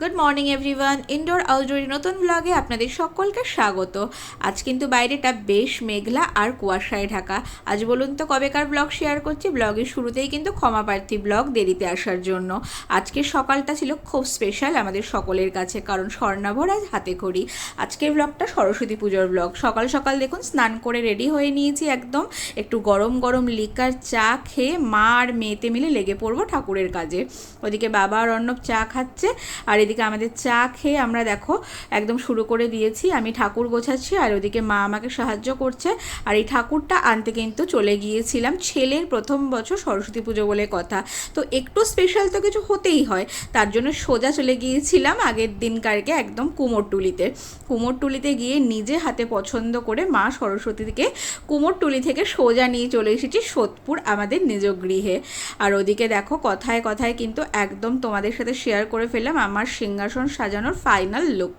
Good morning everyone indoor আউটডোরের নতুন ব্লগে আপনাদের সকলকে স্বাগত। আজ কিন্তু বাইরেটা বেশ মেঘলা আর কুয়াশায় ঢাকা। আজ বলুন তো কবেকার ব্লগ শেয়ার করছি? ব্লগের শুরুতেই কিন্তু ক্ষমা প্রার্থী ব্লগ দেরিতে আসার জন্য। আজকের সকালটা ছিল খুব স্পেশাল আমাদের সকলের কাছে, কারণ স্বর্ণাভর আজ হাতে খড়ি। আজকের ব্লগটা সরস্বতী পুজোর ব্লগ সকাল সকাল দেখুন, স্নান করে রেডি হয়ে নিয়েছি একদম। একটু গরম গরম লিকার চা খেয়ে মা আর মেয়েতে মিলে লেগে পড়ব ঠাকুরের কাজে। ওদিকে বাবা আর অর্ণব চা খাচ্ছে, আর এদিকে আমাদের চা খেয়ে আমরা দেখো একদম শুরু করে দিয়েছি। আমি ঠাকুর গোছাচ্ছি আর ওদিকে মা আমাকে সাহায্য করছে। আর এই ঠাকুরটা আনতে কিন্তু চলে গিয়েছিলাম ছেলের প্রথম বছর সরস্বতী পুজো বলে কথা। তো একটু স্পেশাল তো কিছু হতেই হয়, তার জন্য সোজা চলে গিয়েছিলাম আগের দিনকারকে একদম কুমোরটুলিতে। কুমোরটুলিতে গিয়ে নিজে হাতে পছন্দ করে মা সরস্বতীকে কুমোরটুলি থেকে সোজা নিয়ে চলে এসেছি সোদপুর আমাদের নিজ গৃহে। আর ওদিকে দেখো কথায় কথায় কিন্তু একদম তোমাদের সাথে শেয়ার করে ফেললাম। আমার সিংহাসন সাজানোর ফাইনাল লুক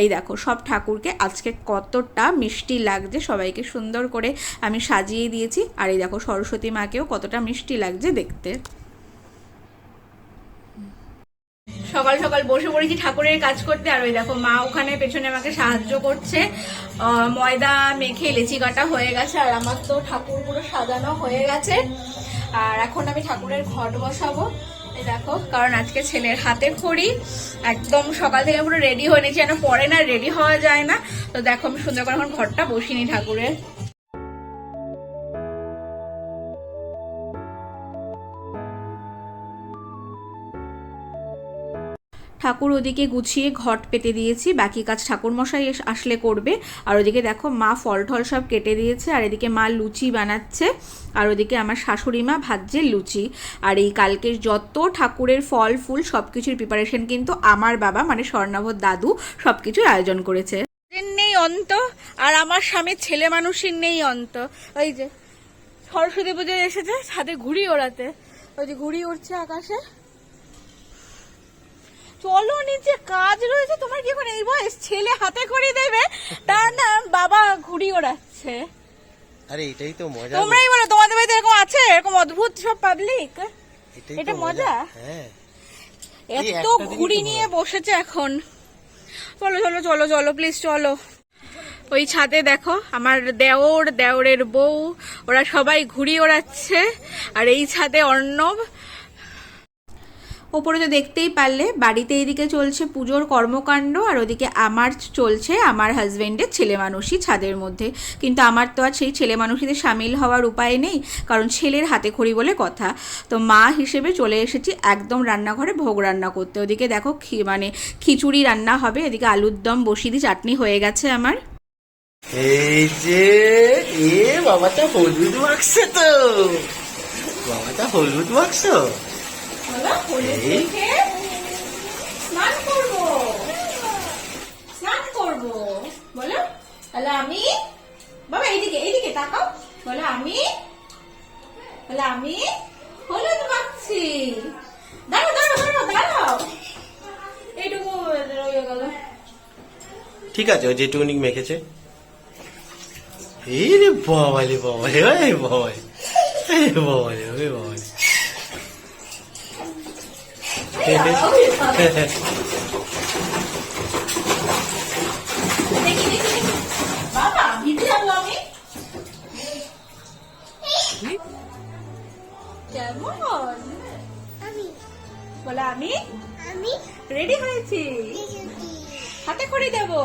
এই দেখো, সব ঠাকুরকে আজকে কতটা মিষ্টি লাগছে, সবাইকে সুন্দর করে আমি সাজিয়ে দিয়েছি। আর এই দেখো, সরস্বতী মাকেও কতটা মিষ্টি লাগছে দেখতে। সকাল সকাল বসে পড়েছি ঠাকুরের কাজ করতে, আর ওই দেখো, মা ওখানে পেছনে আমাকে সাহায্য করছে। ময়দা মেখে লেচি কাটা হয়ে গেছে, আর আমার তো ঠাকুর পুরো সাজানো হয়ে গেছে। আর এখন আমি ঠাকুরের ঘট বসাবো। দেখো, কারণ আজকে ছেলের হাতে খড়ি। একদম সকাল থেকে পুরো রেডি হয়ে নিয়েছি যেন পরে না রেডি হওয়া যায় না। তো দেখো, আমি সুন্দর করে এখন ঘরটা বসিনি ঠাকুরের। ঠাকুর ওদিকে গুছিয়ে ঘট পেতে দিয়েছি, বাকি কাজ ঠাকুর মশাই আসলে করবে। আর ওদিকে দেখো মা ফল টল সব কেটে দিয়েছে, আর এদিকে মা লুচি বানাচ্ছে, আর ওদিকে আমার শাশুড়ি মা ভাজছে লুচি। আর এই কালকের যত ঠাকুরের ফল, ফুল সব কিছুর প্রিপারেশন কিন্তু আমার বাবা মানে স্বর্ণাভর দাদু সব কিছুর আয়োজন করেছে। নেই অন্ত, আর আমার স্বামীর ছেলে মানুষের নেই অন্ত। ওই যে সরস্বতী পুজোয় এসেছে, ছাদে ঘুড়ি ওড়াতে। ওই যে ঘুড়ি উড়ছে আকাশে। চলো নিচে কাজ রয়েছে তোমার কি এখন এই বয়স? ছেলে হাতে করে দেবে তা না বাবা ঘুড়ি ওড়াচ্ছে। আরে এটাই তো মজা। তোমরাই বলো তোমাদের বাড়িতে এরকম আছে? এরকম অদ্ভুত সব পাবলিক এটা মজা? হ্যাঁ। এত ঘুড়ি নিয়ে বসেছে এখন। চলো চলো চলো চলো প্লিজ চলো। ওই ছাদে দেখো আমার দেওর দেওরের বউ ওরা সবাই ঘুড়ি ওড়াচ্ছে। আর এই ছাদে অর্ণব ওপরে তো দেখতেই পারলে, বাড়িতে এদিকে চলছে পুজোর কর্মকাণ্ড আর ওদিকে আমার চলছে আমার হাজব্যান্ডের ছেলে মানুষই ছাদের মধ্যে। কিন্তু আমার তো আর সেই ছেলে মানুষীতে সামিল হওয়ার উপায় নেই, কারণ ছেলের হাতে খড়ি বলে কথা। তো মা হিসেবে চলে এসেছি একদম রান্নাঘরে ভোগ রান্না করতে। ওদিকে দেখো মানে খিচুড়ি রান্না হবে, এদিকে আলুর দম বসিয়ে দিয়ে চাটনি হয়ে গেছে আমার। এই যে, এ বাবাটা হলুদ মাখছে তো। বাবাটা হলুদ মাখছো? এই। স্নান করব। স্নান করব। বলো তাহলে আমি বাবা এইদিকে এইদিকে তাকাও। বলো আমি বলে আমি হলুদ মাখছি দাঁড়াও দাঁড়াও দাঁড়াও দাঁড়াও। এইটুকু রয়ে গেল। ঠিক আছে ওই যে টুনিক মেখেছে। এই রে দেখি। বাবা ভিজে যাব আমি কেমন বলে আমি আমি রেডি হয়েছি। হাতে করে দেবো।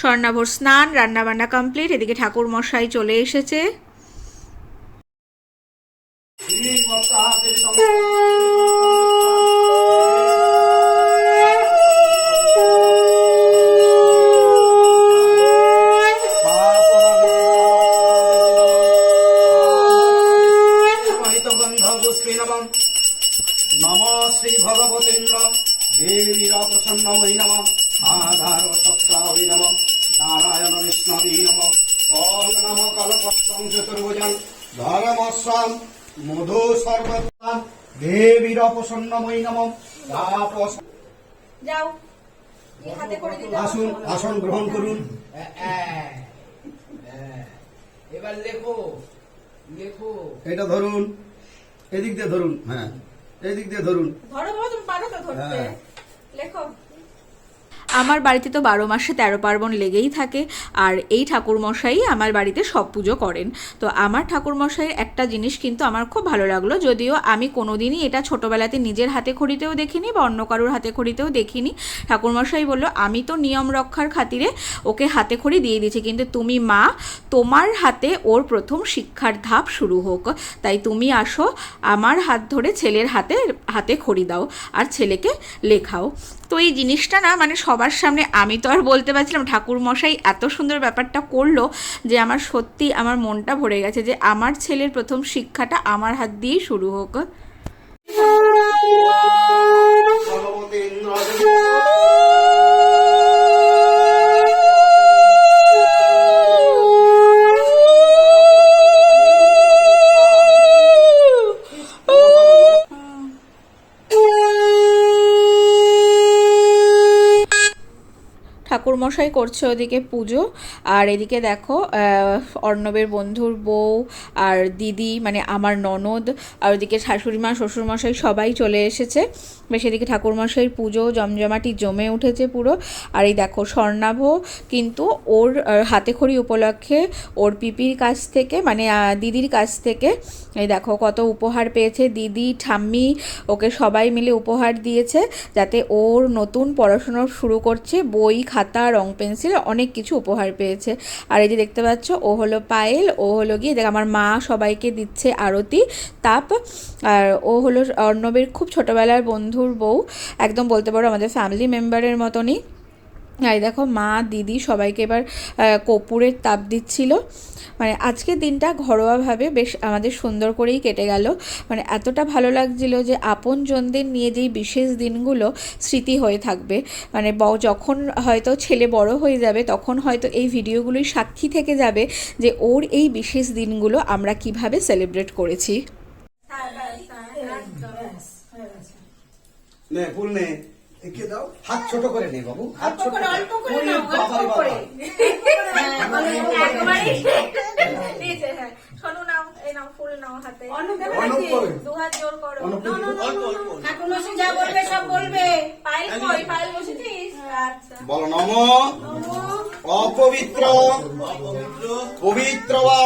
স্বর্ণাভর স্নান রান্না বান্না কমপ্লিট এদিকে ঠাকুর মশাই চলে এসেছে। শ্রী ভগবতীন্দ্র দেবীর প্রসন্নময়ী নম আধার সপ্তাহী নম নারায়ণ বিষ্ণবী নম ওং নম কলপত্রং চতুর্ভুজং ধর্মস্বাম মধু সর্বত্রাম দেবীর প্রসন্নময়ী নম যাও আসুন আসন গ্রহণ করুন। এবার লেখো লেখো। এটা ধরুন এদিক দিয়ে ধরুন হ্যাঁ। এদিক দিয়ে ধরুন। ধরো বাবা তুমি পারো তো ধরতে। হ্যাঁ। লেখো। আমার বাড়িতে তো বারো মাসে তেরো পার্বণ লেগেই থাকে, আর এই ঠাকুরমশাই আমার বাড়িতে সব পুজো করেন। তো আমার ঠাকুরমশাইয়ের একটা জিনিস কিন্তু আমার খুব ভালো লাগল, যদিও আমি কোনোদিনই এটা ছোটোবেলাতে নিজের হাতে খড়িতেও দেখিনি বা অন্য কারোর হাতে খড়িতেও দেখিনি। ঠাকুরমশাই বলল, আমি তো নিয়ম রক্ষার খাতিরে ওকে হাতে খড়ি দিয়ে দিয়েছি, কিন্তু তুমি মা, তোমার হাতে ওর প্রথম শিক্ষার ধাপ শুরু হোক। তাই তুমি আসো, আমার হাত ধরে ছেলের হাতে হাতে খড়ি দাও, আর ছেলেকে লেখাও। তো এই জিনিসটা না মানে সবার সামনে আমি তো আর বলতে পারছিলাম ঠাকুর মশাই এত সুন্দর ব্যাপারটা করল যে আমার সত্যি আমার মনটা ভরে গেছে যে আমার ছেলের প্রথম শিক্ষাটা আমার হাত দিয়েই শুরু হোক। ঠাকুরমশাই করছে ওদিকে পুজো। আর এদিকে দেখো অর্ণবের বন্ধুর বউ আর দিদি মানে আমার ননদ আর ওদিকে শাশুড়ি মা শ্বশুরমশাই সবাই চলে এসেছে। বেশ এদিকে ঠাকুরমশাইয়ের পুজো, জমজমাটি জমে উঠেছে পুরো। আর এই দেখো, স্বর্ণাভ কিন্তু ওর হাতে খড়ি উপলক্ষে ওর পিপির কাছ থেকে মানে দিদির কাছ থেকে, এই দেখো কত উপহার পেয়েছে। দিদি, ঠাম্মি ওকে সবাই মিলে উপহার দিয়েছে যাতে ওর নতুন পড়াশুনো শুরু করছে, বই, খাতা রং পেন্সিল অনেক কিছু উপহার পেয়েছে। আর এই যে দেখতে পাচ্ছ, ও হলো পায়েল, ও হলো গিয়ে দেখ আমার মা সবাইকে দিচ্ছে আরতি, তাপ। আর ও হলো অর্ণবের খুব ছোটোবেলার বন্ধুর বউ, একদম বলতে পারো আমাদের ফ্যামিলি মেম্বারের মতনই। আর এই দেখো মা দিদি সবাইকে এবার কপুরের তাপ দিচ্ছিল। মানে আজকের দিনটা ঘরোয়াভাবে বেশ আমাদের সুন্দর করেই কেটে গেল। মানে এতটা ভালো লাগছিল যে আপন জনদের নিয়ে যেই বিশেষ দিনগুলো স্মৃতি হয়ে থাকবে। মানে ব- যখন হয়তো ছেলে বড় হয়ে যাবে তখন হয়তো এই ভিডিওগুলোই সাক্ষী থেকে যাবে যে ওর এই বিশেষ দিনগুলো আমরা কীভাবে সেলিব্রেট করেছি। নে ফুল নে। একে দাও। হাত ছোট করে নে বাবু হাত ছোট করে অল্প করে নাও অল্প করে। অনুপ করে। অনুপ ঠাকুরমশাই যা বলবে সব বলবে। বলো নম। অপবিত্র। পবিত্র বা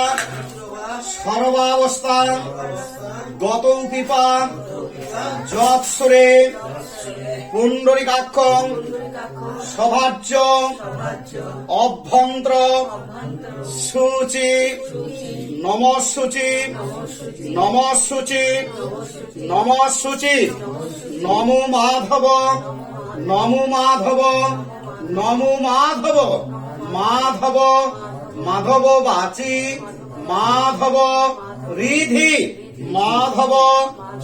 সর্বাবস্থা গত কৃপা যৎসরে, পুণ্ডরিকাক্ষ সভাজ্য অভ্যন্ত্র, সূচি, নমসূচি নমসূচি নমসূচি, নমো মাধব নমো মাধব নমো মাধব মাধব মাধব বাচি মাধব রিধি, মাধব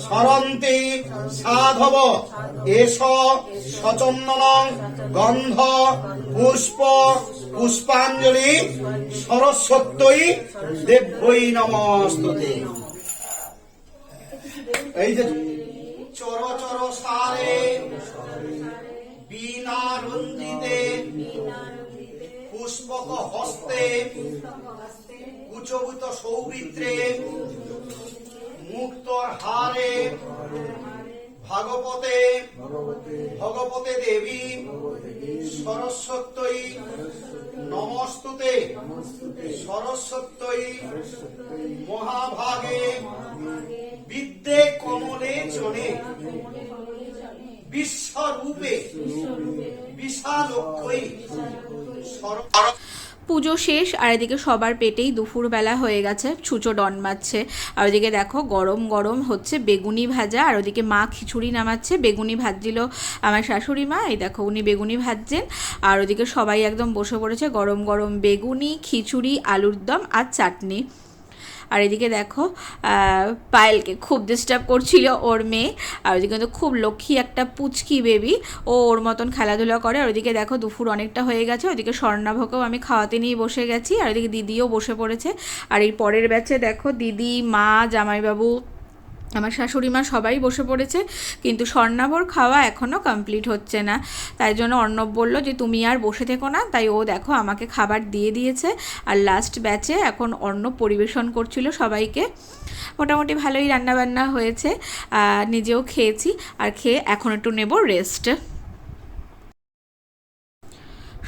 সরন্তি সাধব এস সচন্দন, গন্ধ, পুষ্প, পুষ্পাঞ্জলি, সরস্বত্যই দেব্যই নমস্তুতে। এই যে চর চর সারে, বীণা রঞ্জিতে পুষ্পক হস্তে উচ্চভূত সৌমিত্রে মুক্তর হারে ভাগবতে, ভগবতে দেবী সরস্বত্যই নমস্তুতে, সরস্বত্যই মহাভাগে বিদ্যে কমলে চনে বিশ্বরূপে বিশালক্ষই সর- পুজো শেষ আর এদিকে সবার পেটেই দুপুরবেলা হয়ে গেছে ছুচো ডন মারছে। আর ওদিকে দেখো গরম গরম হচ্ছে বেগুনি ভাজা আর ওদিকে মা খিচুড়ি নামাচ্ছে। বেগুনি ভাজছিল আমার শাশুড়ি মা, এই দেখো উনি বেগুনি ভাজছেন। আর ওদিকে সবাই একদম বসে পড়েছে গরম গরম বেগুনি, খিচুড়ি, আলুর দম আর চাটনি। আর এদিকে দেখো পায়েলকে খুব ডিস্টার্ব করছিল ওর মেয়ে। আর ওদিকে কিন্তু খুব লক্ষ্মী একটা পুচকি বেবি ও ওর মতন খেলাধুলা করে। আর ওদিকে দেখো দুপুর অনেকটা হয়ে গেছে। ওদিকে স্বর্ণাভকেও আমি খাওয়াতে নিয়ে বসে গেছি। আর ওদিকে দিদিও বসে পড়েছে। আর এই পরের ব্যাচে দেখো দিদি, মা, জামাইবাবু আমার শাশুড়ি মা সবাই বসে পড়েছে, কিন্তু স্বর্ণাভর খাওয়া এখনও কমপ্লিট হচ্ছে না। তাই জন্য অর্ণব বলল যে, তুমি আর বসে থেকো না। তাই ও দেখো আমাকে খাবার দিয়ে দিয়েছে। আর লাস্ট ব্যাচে এখন অর্ণব পরিবেশন করছিল সবাইকে। মোটামুটি ভালোই রান্নাবান্না হয়েছে। নিজেও খেয়েছি। আর খেয়ে এখন একটু নেব রেস্ট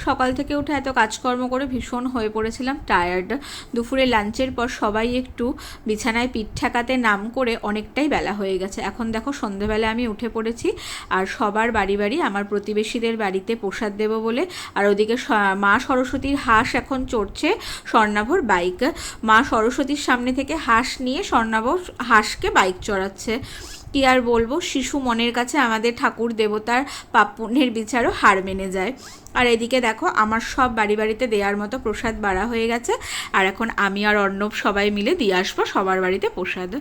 সকাল থেকে উঠে এত কাজকর্ম করে ভীষণ হয়ে পড়েছিলাম টায়ার্ড দুপুরে লাঞ্চের পর সবাই একটু বিছানায় পিঠ ঠেকাতে নাম করে অনেকটাই বেলা হয়ে গেছে। এখন দেখো সন্ধেবেলা আমি উঠে পড়েছি আর সবার বাড়ি বাড়ি আমার প্রতিবেশীদের বাড়িতে প্রসাদ দেবো বলে আর ওদিকে মা সরস্বতীর হাঁস এখন চড়ছে স্বর্ণাভর বাইক মা সরস্বতীর সামনে থেকে হাঁস নিয়ে স্বর্ণাভর হাঁসকে বাইক চড়াচ্ছে। কি আর বলব? শিশু মনের কাছে আমাদের ঠাকুর দেবতার পাপ পুণ্যের বিচারও হার মেনে যায়। আর এদিকে দেখো, আমার সব বাড়ি বাড়িতে দেওয়ার মতো প্রসাদ বাড়া হয়ে গেছে। আর এখন আমি আর অর্ণব সবাই মিলে দিয়ে আসব সবার বাড়িতে প্রসাদ।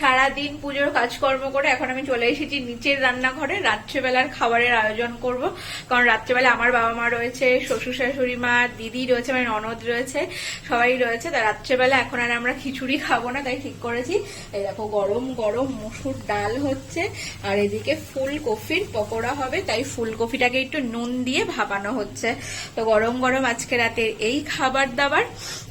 সারাদিন পুজোর কাজকর্ম করে এখন আমি চলে এসেছি নিচের রান্নাঘরে। রাত্রেবেলার খাবারের আয়োজন করব। কারণ রাত্রেবেলা আমার বাবা মা রয়েছে, শ্বশুর শাশুড়ি মা, দিদি রয়েছে মানে ননদ রয়েছে, সবাই রয়েছে। তা রাত্রেবেলা এখন আর আমরা খিচুড়ি খাব না, তাই ঠিক করেছি। এই দেখো, গরম গরম মসুর ডাল হচ্ছে, আর এদিকে ফুলকপির পকোড়া হবে, তাই ফুলকপিটাকে একটু নুন দিয়ে ভাপানো হচ্ছে। তো গরম গরম আজকে রাতের এই খাবার দাবার।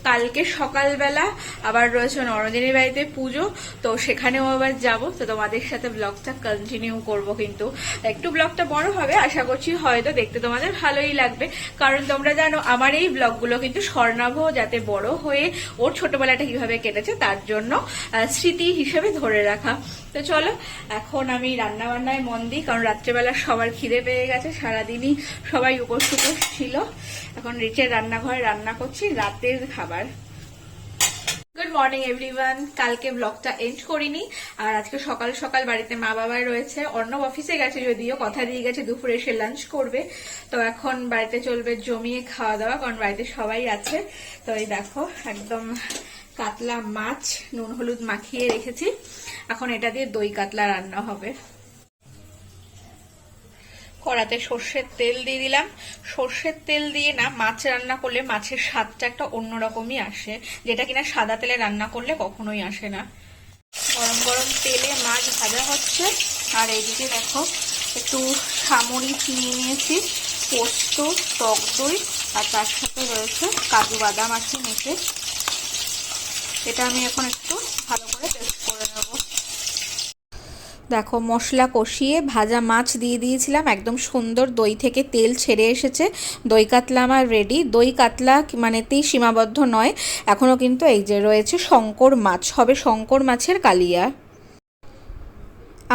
কালকে সকালবেলা আবার রয়েছে নরদিনীর বাড়িতে পুজো, তো সেখানেও আবার যাব। তো তোমাদের সাথে ব্লগটা কন্টিনিউ করব কিন্তু। একটু ব্লগটা বড় হবে, আশা করছি হয়তো দেখতে তোমাদের ভালোই লাগবে। কারণ তোমরা জানো, আমার এই ব্লগগুলো কিন্তু স্বর্ণাভ যাতে বড় হয়ে ওর ছোটবেলাটা কীভাবে কেটেছে, তার জন্য স্মৃতি হিসেবে ধরে রাখা। তো চলো, এখন আমি রান্না বান্নায় মন দিই, কারণ রাত্রেবেলা সবার খিদে পেয়ে গেছে, সারাদিনই সবাই উপোস টুপোস ছিল। এখন রিচের রান্নাঘরে রান্না করছি, রাতের খাবার। গুড মর্নিং এভরিওয়ান কালকে ব্লগটা এন্ড করিনি। আর আজকে সকাল সকাল বাড়িতে মা বাবাই রয়েছে। অর্ণব অফিসে গেছে যদিও, কথা দিয়ে গেছে দুপুরে এসে লাঞ্চ করবে। তো এখন বাড়িতে চলবে জমিয়ে খাওয়া দাওয়া, কারণ বাড়িতে সবাই আছে। তো এই দেখো, একদম কাতলা মাছ, নুন হলুদ মাখিয়ে রেখেছি। এখন এটা দিয়ে দই কাতলা রান্না হবে। কড়াতে সর্ষের তেল দিয়ে দিলাম। সর্ষের তেল দিয়ে না মাছ রান্না করলে মাছের স্বাদটা একটা অন্যরকমই আসে, যেটা কিনা সাদা তেলে রান্না করলে কখনোই আসে না। গরম গরম তেলে মাছ ভাজা হচ্ছে। আর এইদিকে দেখো, একটু সামরিচ নিয়ে নিয়েছি, পোস্ত, টক দই, আর তার সাথে রয়েছে কাজু বাদাম আছে মেখে। এটা আমি এখন একটু ভালো করে পেস্ট করে নেব। দেখো, মশলা কষিয়ে ভাজা মাছ দিয়ে দিয়েছিলাম। একদম সুন্দর দই থেকে তেল ছেড়ে এসেছে। দই কাতলা আমার রেডি দই কাতলা মানে মানেতেই সীমাবদ্ধ নয়। এখনও কিন্তু এই যে রয়েছে শঙ্কর মাছ। হবে শঙ্কর মাছের কালিয়া।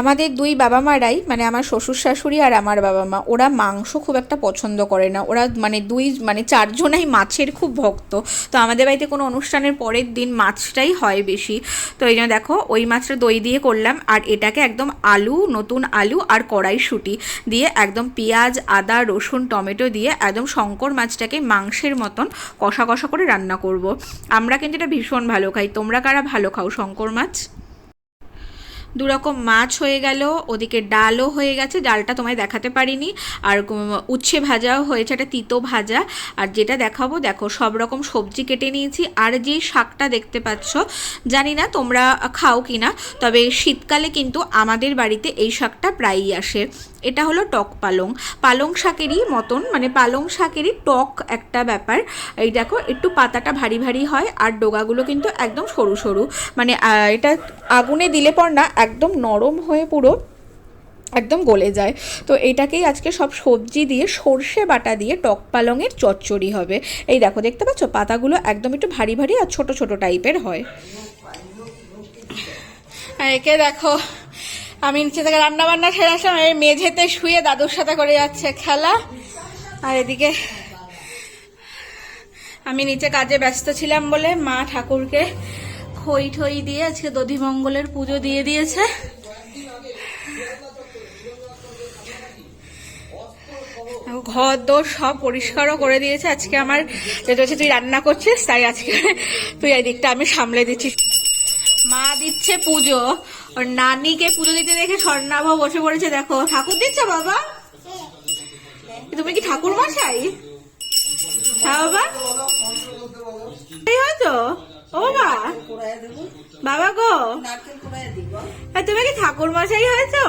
আমাদের দুই বাবা মারাই মানে আমার শ্বশুর শাশুড়ি আর আমার বাবা মা, ওরা মাংস খুব একটা পছন্দ করে না। ওরা মানে দুই মানে চারজনাই মাছের খুব ভক্ত। তো আমাদের বাড়িতে কোনো অনুষ্ঠানের পরের দিন মাছটাই হয় বেশি। তো এই জন্য দেখো, ওই মাছটা দই দিয়ে করলাম, আর এটাকে একদম আলু, নতুন আলু আর কড়াইশুঁটি দিয়ে একদম পেঁয়াজ, আদা, রসুন, টমেটো দিয়ে একদম শঙ্কর মাছটাকে মাংসের মতন কষা কষা করে রান্না করব। আমরা কিন্তু এটা ভীষণ ভালো খাই। তোমরা কারা ভালো খাও শঙ্কর মাছ? দুরকম মাছ হয়ে গেল, ওদিকে ডালও হয়ে গেছে, ডালটা তোমায় দেখাতে পারিনি। আর উচ্ছে ভাজাও হয়েছে, একটা তিতো ভাজা। আর যেটা দেখাবো, দেখো, সব রকম সবজি কেটে নিয়েছি। আর যে শাকটা দেখতে পাচ্ছ, জানি না তোমরা খাও কি না, তবে শীতকালে কিন্তু আমাদের বাড়িতে এই শাকটা প্রায়ই আসে। এটা হলো টক পালং। পালং শাকেরই মতন মানে পালং শাকেরই টক একটা ব্যাপার। এই দেখো, একটু পাতাটা ভারী ভারী হয়, আর ডোগাগুলো কিন্তু একদম সরু সরু। মানে এটা আগুনে দিলে পর না একদম নরম হয়ে পুরো একদম গলে যায়। তো এটাকেই আজকে সব সবজি দিয়ে সর্ষে বাটা দিয়ে টক পালংয়ের চচ্চড়ি হবে। এই দেখো, দেখতে পাচ্ছ? পাতাগুলো একদম একটু ভারী ভারী আর ছোট ছোট টাইপের হয়। একে দেখো, আমি নিচে থেকে রান্না বান্না সেরে আসলাম। এই মেঝেতে শুয়ে দাদুর সাথে করে যাচ্ছে খেলা। আর এদিকে আমি নিচে কাজে ব্যস্ত ছিলাম বলে মা ঠাকুরকে খই ঠই দিয়ে আজকে দধিমঙ্গলের পুজো দিয়ে দিয়েছে। ঘর দোর সব পরিষ্কারও করে দিয়েছে। আজকে আমার যেটা হচ্ছে তুই রান্না করছিস, তাই আজকে তুই এই দিকটা আমি সামলে দিচ্ছি। মা দিচ্ছে পুজো। ওর নানিকে পুজো দিতে দেখে স্বর্ণাভ বসে পড়েছে। দেখো, ঠাকুর দিচ্ছ বাবা? তুমি কি ঠাকুর মশাই হ্যাঁ বাবা? হয়তো? ও বাবা বাবা গো। তুমি কি ঠাকুর মশাই হয়েছো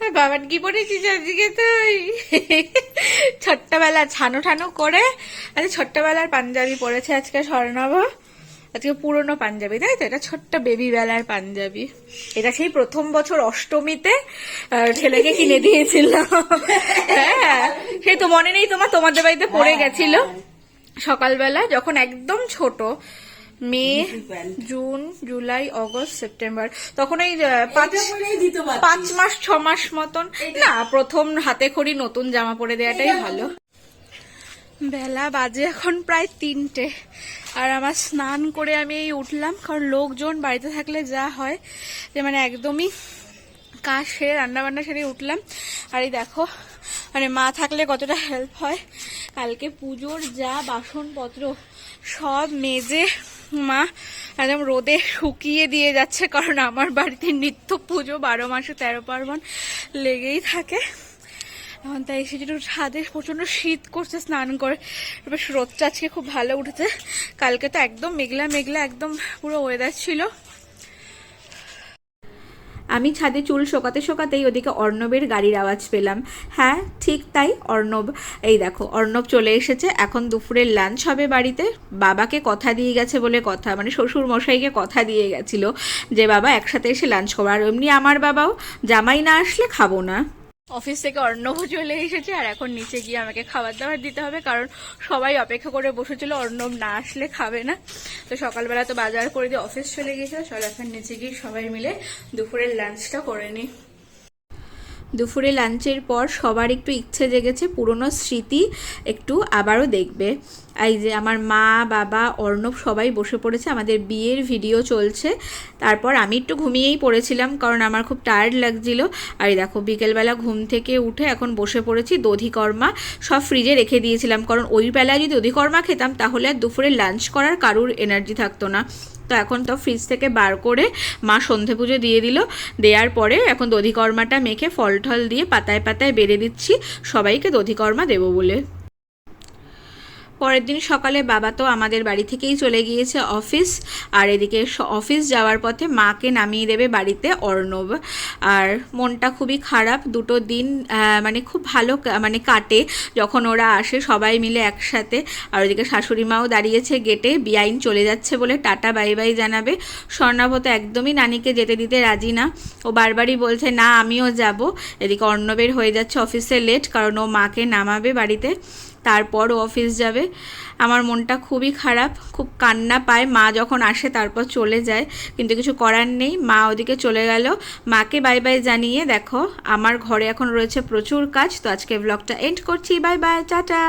বাবার কি পড়েছিস আজকে তুই? ছোট্টবেলা ছানো ঠানো করে, আরে ছোট্টবেলার পাঞ্জাবি পরেছে আজকে স্বর্ণব আজকে পুরনো পাঞ্জাবি তাই তো? এটা ছোট্ট বেবি বেলার পাঞ্জাবি। এটা সেই প্রথম বছর অষ্টমীতে ছেলেকে কিনে দিয়েছিল হ্যাঁ সেই তো মনে নেই তোমার তোমাদের বাড়িতে পড়ে গেছিল। সকালবেলা যখন একদম ছোট May June July August September তখন এই পাঁচ পাঁচ মাস ছ মাস মতন। না প্রথম হাতে খড়ি নতুন জামা পরে দেওয়াটাই ভালো। বেলা বাজে এখন প্রায় তিনটে। আর আমার স্নান করে আমি এই উঠলাম, কারণ লোকজন বাড়িতে থাকলে যা হয়। যে মানে একদমই কাজ সেরে রান্না বান্না সেরে উঠলাম। আর এই দেখো মানে মা থাকলে কতটা হেল্প হয়। কালকে পুজোর যা বাসনপত্র সব মেজে মা একদম রোদে শুকিয়ে দিয়ে যাচ্ছে, কারণ আমার বাড়িতে নিত্য পুজো বারো মাসে তেরো পার্বণ লেগেই থাকে। এখন তাই এসে একটু ছাদে প্রচণ্ড শীত করছে, স্নান করে, বেশ রোদটা আজকে খুব ভালো উঠেছে। কালকে তো একদম মেঘলা মেঘলা, একদম পুরো ওয়েদার ছিল। আমি ছাদে চুল শোকাতে শোকাতেই ওদিকে অর্ণবের গাড়ির আওয়াজ পেলাম। হ্যাঁ ঠিক তাই, অর্ণব। এই দেখো, অর্ণব চলে এসেছে। এখন দুপুরের লাঞ্চ হবে বাড়িতে। বাবাকে কথা দিয়ে গেছে বলে কথা মানে শ্বশুর মশাইকে কথা দিয়ে গেছিল যে, বাবা, একসাথে এসে লাঞ্চ করব আর এমনি আমার বাবাও, জামাই না আসলে খাব না। অফিস থেকে অর্ণব চলে এসেছে, আর এখন নিচে গিয়ে আমাকে খাবার দাবার দিতে হবে, কারণ সবাই অপেক্ষা করে বসেছিল, অর্ণব না আসলে খাবে না। তো সকালবেলা তো বাজার করে দিয়ে অফিস চলে গিয়েছিল, চল এখন নিচে গিয়ে সবাই মিলে দুপুরের লাঞ্চটা করে নিই। দুপুরে লাঞ্চের পর সবার একটু ইচ্ছে জেগেছে পুরনো স্মৃতি একটু আবারও দেখবে। এই যে আমার মা, বাবা, অর্ণব সবাই বসে পড়েছে, আমাদের বিয়ের ভিডিও চলছে। তারপর আমি একটু ঘুমিয়েই পড়েছিলাম কারণ আমার খুব টায়ার্ড লাগছিল। আর দেখো, বিকেলবেলা ঘুম থেকে উঠে এখন বসে পড়েছি দধিকর্মা। সব ফ্রিজে রেখে দিয়েছিলাম, কারণ ওই বেলায় যদি দধিকর্মা খেতাম তাহলে আর দুপুরে লাঞ্চ করার কারুর এনার্জি থাকতো না। তো এখন তো ফ্রিজ থেকে বার করে মা সন্ধে পুজো দিয়ে দিল। দেওয়ার পরে এখন দধিকর্মাটা মেখে ফল টল দিয়ে পাতায় পাতায় বেড়ে দিচ্ছি। সবাইকে দধিকর্মা দেবো বলে। পরের দিন সকালে বাবা তো আমাদের বাড়ি থেকেই চলে গিয়েছে অফিস, আর এদিকে অফিস যাওয়ার পথে মাকে নামিয়ে দেবে বাড়িতে অর্ণব। আর মনটা খুবই খারাপ, দুটো দিন মানে খুব ভালো মানে কাটে যখন ওরা আসে সবাই মিলে একসাথে। আর ওদিকে শাশুড়ি মাও দাঁড়িয়েছে গেটে বিআইন চলে যাচ্ছে বলে টাটা, বাই বাই জানাবে। স্বর্ণাভ তো একদমই নানিকে যেতে দিতে রাজি না। ও বারবারই বলছে, না, আমিও যাব। এদিকে অর্ণবের হয়ে যাচ্ছে অফিসে লেট কারণ ও মাকে নামাবে বাড়িতে। তারপর অফিস যাবে। আমার মনটা খুবই খারাপ, খুব কান্না পায়। মা যখন আসে তারপর চলে যায়, কিন্তু কিছু করার নেই। মা ওদিকে চলে গেল। মাকে বাই বাই জানিয়ে, দেখো, আমার ঘরে এখন রয়েছে প্রচুর কাজ, তো আজকে ব্লগটা এন্ড করছি। Bye bye tata.